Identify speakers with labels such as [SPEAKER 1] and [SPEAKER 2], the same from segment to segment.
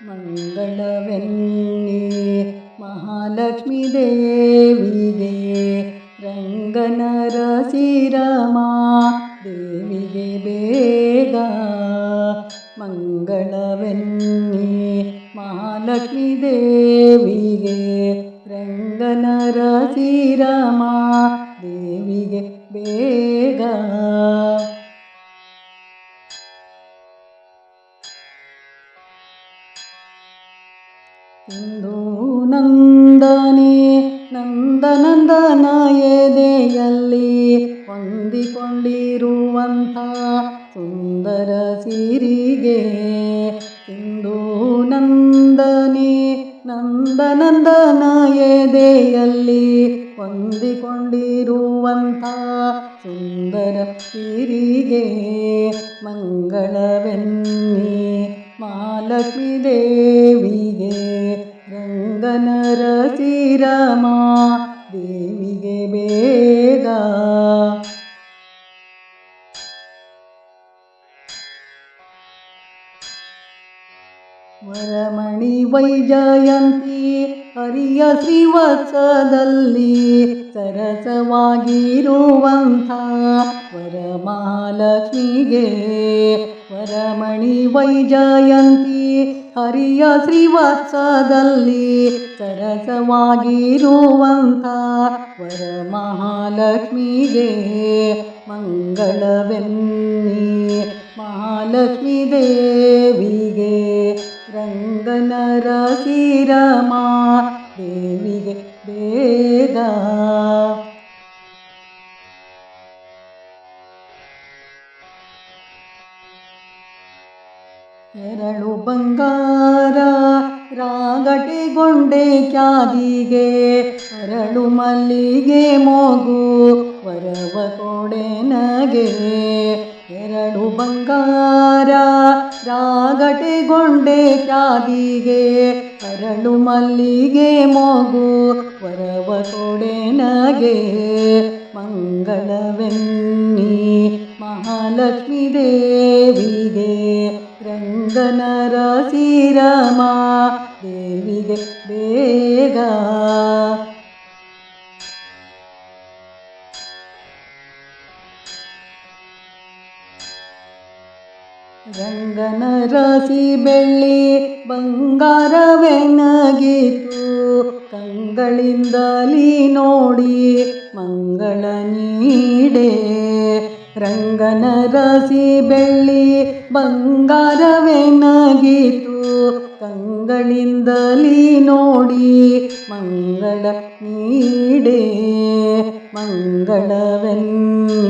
[SPEAKER 1] ಮಂಗಳವೆನ್ನಿ ಮಹಾಲಕ್ಷ್ಮೀ ದೇವಿಗೆ ರಂಗನರ ಶ್ರೀರಾಮ ದೇವಿಗೆ ಬೇಗ ಮಂಗಳವೆನ್ನಿ ಮಹಾಲಕ್ಷ್ಮೀ ದೇವಿಗೆ ರಂಗನರ ಶ್ರೀರಾಮ ದೇವಿಗೆ ಬೇಗ ಇಂದು ನಂದನೆ ನಂದನಂದನ ಎದೆಯಲ್ಲಿ ಹೊಂದಿಕೊಂಡಿರುವಂಥ ಸುಂದರ ಸಿರಿಗೆ. ಇಂದು ನಂದನೆ ನಂದನಂದನ ಎದೆಯಲ್ಲಿ ಹೊಂದಿಕೊಂಡಿರುವಂಥ ಸುಂದರ ಸಿರಿಗೆ. ಮಂಗಳವೆನ್ನಿ ಮಹಾಲಕ್ಷ್ಮೀ ದೇವಿಗೆ ರಂಗನರ ಶ್ರೀರಾಮ ದೇವಿಗೆ ಬೇಗ. ವರಮಣಿ ವೈಜಯಂತಿ ಹರಿಯ ಶ್ರೀವತ್ಸದಲ್ಲಿ ಸರಸವಾಗಿರುವಂಥ ವರಮಹಾಲಕ್ಷ್ಮಿಗೆ ವರಮಣಿ ವೈಜಯಂತಿ ಹರಿಯ ಶ್ರೀವತ್ಸದಲ್ಲಿ ಸರಸವಾಗಿರುವಂಥ ವರಮಹಾಲಕ್ಷ್ಮಿಗೆ ಮಂಗಳವೆನ್ನಿ ಮಹಾಲಕ್ಷ್ಮಿ ದೇವಿಗೆ ರಂಗನರ ಶ್ರೀರಾಮ ದೇವಿಗೆ ಬೇಗ ಎರಡು ಬಂಗಾರ ರಾಗಟೆಗೊಂಡೆ ಕ್ಯಾದಿಗೆ ಅರಳು ಮಲ್ಲಿಗೆ ಮೋಗು ವರವ ಕೊಡೆನಗೆ ಎರಡು ಬಂಗಾರ ರಾಗಟೆಗೊಂಡೆ ಕ್ಯಾದಿಗೆ ಅರಳು ಮಲ್ಲಿಗೆ ಮೋಗು ವರವ ಕೊಡೆನಗೆ ಮಂಗಳವೆನ್ನಿ ಮಹಾಲಕ್ಷ್ಮೀ ದೇವಿಗೆ ರಂಗನರ ಸೀರಮ ದೇವಿಗೆ ಬೇಗ. ರಂಗನರಸಿ ಬೆಳ್ಳಿ ಬಂಗಾರವೆನಗಿತು ಕಂಗಳಿಂದಲಿ ನೋಡಿ ಮಂಗಳ ನೀಡೆ. ರಂಗನ ರಾಶಿ ಬೆಳ್ಳಿ ಬಂಗಾರವೆನಗಿತು ಕಂಗಳಿಂದಲಿ ನೋಡಿ ಮಂಗಳ ನೀಡೆ ಮಂಗಳವೆನ್ನಿ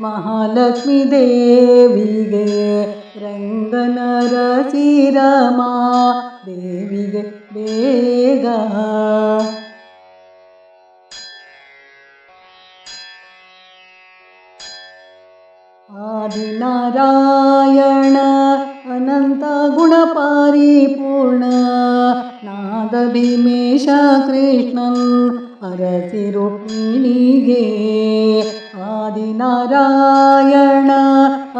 [SPEAKER 1] ಮಹಾಲಕ್ಷ್ಮೀ ದೇವಿಗೆ ರಂಗನರ ಶ್ರೀರಾಮ ದೇವಿಗೆ ಬೇಗ ആദിനാരായണ അനന്ത ഗുണപാരിപൂർണ നാദഭിമേഷ കൃഷ്ണൻ അരസിരുപ്പിണികേ ആദിനാരായണ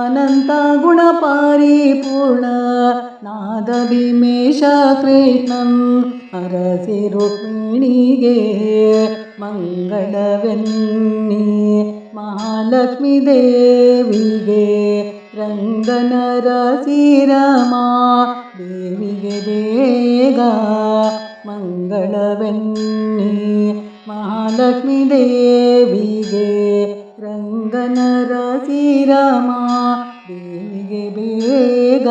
[SPEAKER 1] അനന്ത ഗുണപാരിപൂർണ നാദഭിമേഷ കൃഷ്ണൻ അരസിരുപ്പിണികേ മംഗളവെന്നീ ನಾದ ಭೀಮೇಶ ಕೃಷ್ಣನ್ ಅರಸಿ ರುಕ್ಮಿಣಿಗೆ ಮಂಗಳವೆನ್ನಿ ಮಹಾಲಕ್ಷ್ಮೀ ದೇವಿಗೆ ರಂಗನರ ಶ್ರೀರಾಮ ದೇವಿಗೆ ಬೇಗ ಮಂಗಳವೆನ್ನಿ ಮಹಾಲಕ್ಷ್ಮೀ ದೇವಿಗೆ ರಂಗನರ ಶ್ರೀರಾಮ ದೇವಿಗೆ ಬೇಗ